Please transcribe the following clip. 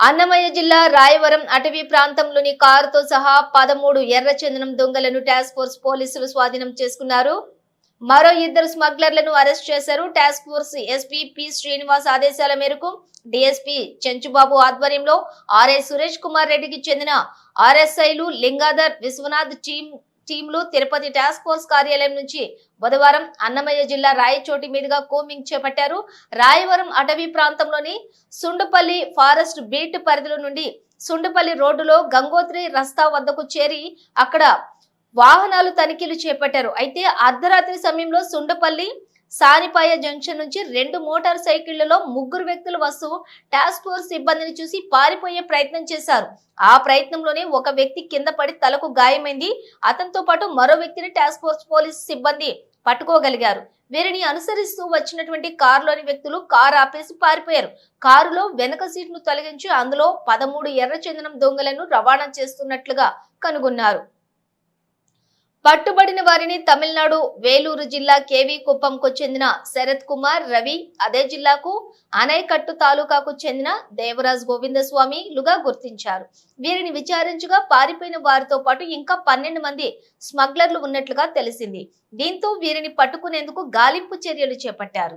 అన్నమయ్య జిల్లా రాయవరం అటవీ ప్రాంతంలోని కారుతో సహా పదమూడు ఎర్ర చందనం దొంగలను టాస్క్ ఫోర్స్ పోలీసులు స్వాధీనం చేసుకున్నారు. మరో ఇద్దరు స్మగ్లర్లను అరెస్ట్ చేశారు. Task force SP P Srinivas ఆదేశాల మేరకు డిఎస్పీ చెంచుబాబు ఆధ్వర్యంలో ఆర్ఐ సురేష్ కుమార్ రెడ్డికి చెందిన ఆర్ఎస్ఐలు లింగాధర్ విశ్వనాథ్ టీం టీంలు తిరుపతి టాస్క్ ఫోర్స్ కార్యాలయం నుంచి బుధవారం అన్నమయ్య జిల్లా రాయచోటి మీదుగా కోమింగ్ చేపట్టారు. రాయవరం అటవీ ప్రాంతంలోని సుండుపల్లి ఫారెస్ట్ బీట్ పరిధిలో నుండి సుండుపల్లి రోడ్డులో గంగోత్రి రస్తా వద్దకు చేరి అక్కడ వాహనాలు తనిఖీలు చేపట్టారు. అయితే అర్ధరాత్రి సమయంలో సుండుపల్లి సానిపాయ జంక్షన్ నుంచి రెండు మోటార్ సైకిళ్ళలో ముగ్గురు వ్యక్తులు వస్తూ టాస్క్ ఫోర్స్ సిబ్బందిని చూసి పారిపోయే ప్రయత్నం చేశారు. ఆ ప్రయత్నంలోనే ఒక వ్యక్తి కింద పడి తలకు గాయమైంది. అతనితో పాటు మరో వ్యక్తిని టాస్క్ ఫోర్స్ పోలీస్ సిబ్బంది పట్టుకోగలిగారు. వీరిని అనుసరిస్తూ వచ్చినటువంటి కారులోని వ్యక్తులు కారు ఆపేసి పారిపోయారు. కారులో వెనక సీట్ను తొలగించి అందులో పదమూడు ఎర్ర చందనం దొంగలను రవాణా చేస్తున్నట్లుగా కనుగొన్నారు. పట్టుబడిన వారిని తమిళనాడు వేలూరు జిల్లా కేవి కుప్పంకు చెందిన శరత్ కుమార్ రవి అదే జిల్లాకు అనైకట్టు తాలూకాకు చెందిన దేవరాజ్ గోవిందస్వామి లుగా గుర్తించారు. వీరిని విచారించగా పారిపోయిన వారితో పాటు ఇంకా పన్నెండు మంది స్మగ్లర్లు ఉన్నట్లుగా తెలిసింది. దీంతో వీరిని పట్టుకునేందుకు గాలింపు చర్యలు చేపట్టారు.